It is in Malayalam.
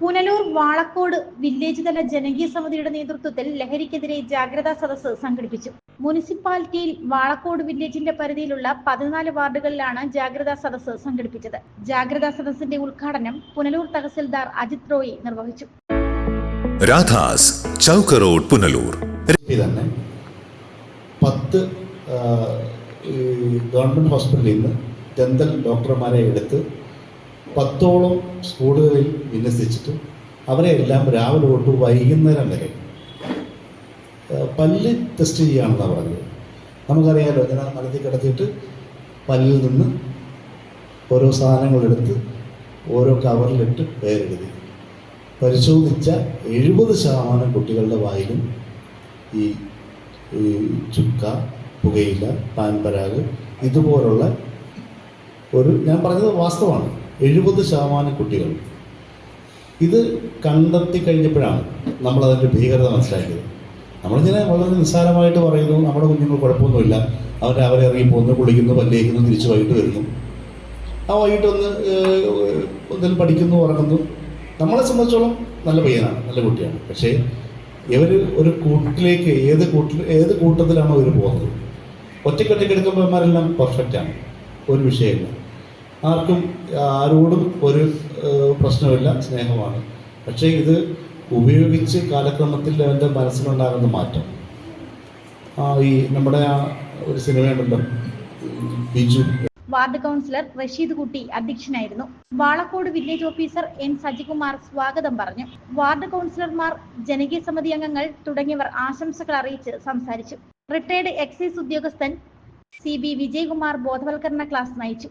പുനലൂർ വാളക്കോട് വില്ലേജ് തല ജനകീയ സമിതിയുടെ നേതൃത്വത്തിൽ ലഹരിക്കെതിരെ ജാഗ്രതാ സദസ്സ് സംഘടിപ്പിച്ചു. മുനിസിപ്പാലിറ്റിയിൽ വാളക്കോട് വില്ലേജിന്റെ പരിധിയിലുള്ള പതിനാല് വാർഡുകളിലാണ് ജാഗ്രതാ സദസ്സ് സംഘടിപ്പിച്ചത്. ജാഗ്രതാ സദസ്സിന്റെ ഉദ്ഘാടനം പുനലൂർ തഹസിൽദാർ അജിത് റോയി നിർവഹിച്ചു. രാധാസ് ചൗക്ക് റോഡ് പുനലൂർ. തന്നെ പത്ത് ഗവൺമെന്റ് ഹോസ്പിറ്റലിൽ നിന്ന് ദന്തൽ ഡോക്ടർമാരെ എടുത്ത് പത്തോളം സ്കൂളുകളിൽ വിന്യസിച്ചിട്ട് അവരെ എല്ലാം രാവിലെ തൊട്ട് വൈകുന്നേരം വരെ പല്ല് ടെസ്റ്റ് ചെയ്യുകയാണെന്നാണ് പറഞ്ഞത്. നമുക്കറിയാമല്ലോ ഇങ്ങനെ നടത്തി കിടത്തിയിട്ട് പല്ലിൽ നിന്ന് ഓരോ സാധനങ്ങളെടുത്ത് ഓരോ കവറിലിട്ട് പേരെഴുതി പരിശോധിച്ച എഴുപത് ശതമാനം കുട്ടികളുടെ വായിലും ഈ ചുക്ക പുകയില പാൻപരാഗ് ഇതുപോലുള്ള ഒരു ഞാൻ പറഞ്ഞത് വാസ്തവമാണ്. എഴുപത് ശതമാനം കുട്ടികൾ. ഇത് കണ്ടെത്തി കഴിഞ്ഞപ്പോഴാണ് നമ്മളതിന്റെ ഭീകരത മനസ്സിലാക്കിയത്. നമ്മളിങ്ങനെ വളരെ നിസ്സാരമായിട്ട് പറയുന്നു നമ്മുടെ കുഞ്ഞുങ്ങൾ കുഴപ്പമൊന്നുമില്ല. അവർ അവരെ ഇറങ്ങി പോകുന്നു കുളിക്കുന്നു പല്ലേക്കുന്നു തിരിച്ച് വൈകിട്ട് വരുന്നു. ആ വൈകിട്ട് ഒന്ന് എന്തെങ്കിലും പഠിക്കുന്നു ഉറങ്ങുന്നു. നമ്മളെ സംബന്ധിച്ചോളം നല്ല പയ്യനാണ് നല്ല കുട്ടിയാണ്. പക്ഷേ ഇവർ ഒരു കൂട്ടിലേക്ക് ഏത് കൂട്ടിൽ ഏത് കൂട്ടത്തിലാണോ ഇവർ പോകുന്നത്? ഒറ്റയ്ക്കൊറ്റയ്ക്ക് എടുക്കുമ്പോൾ ഇവന്മാരെല്ലാം പെർഫെക്റ്റാണ് ഒരു വിഷയമില്ല. ആർക്കും ആരോടും ഒരു പ്രശ്നമില്ല സ്നേഹമാണ് പക്ഷേ ഇത് ഉപയോഗിച്ച് കാലക്രമത്തിൽ അവന്റെ മനസ്സിലുണ്ടാകുന്ന മാറ്റം. ആ ഈ നമ്മുടെ ആ ഒരു സിനിമയുണ്ടല്ലോ ബിജു. വാർഡ് കൗൺസിലർ റഷീദ് കുട്ടി അധ്യക്ഷനായിരുന്നു. Valakode village officer N Sajikumar സ്വാഗതം പറഞ്ഞു. വാർഡ് കൗൺസിലർമാർ ജനകീയ സമിതി അംഗങ്ങൾ തുടങ്ങിയവർ ആശംസകൾ അറിയിച്ച് സംസാരിച്ചു. റിട്ടയർഡ് എക്സൈസ് ഉദ്യോഗസ്ഥൻ സി ബി വിജയകുമാർ ബോധവൽക്കരണ ക്ലാസ് നയിച്ചു.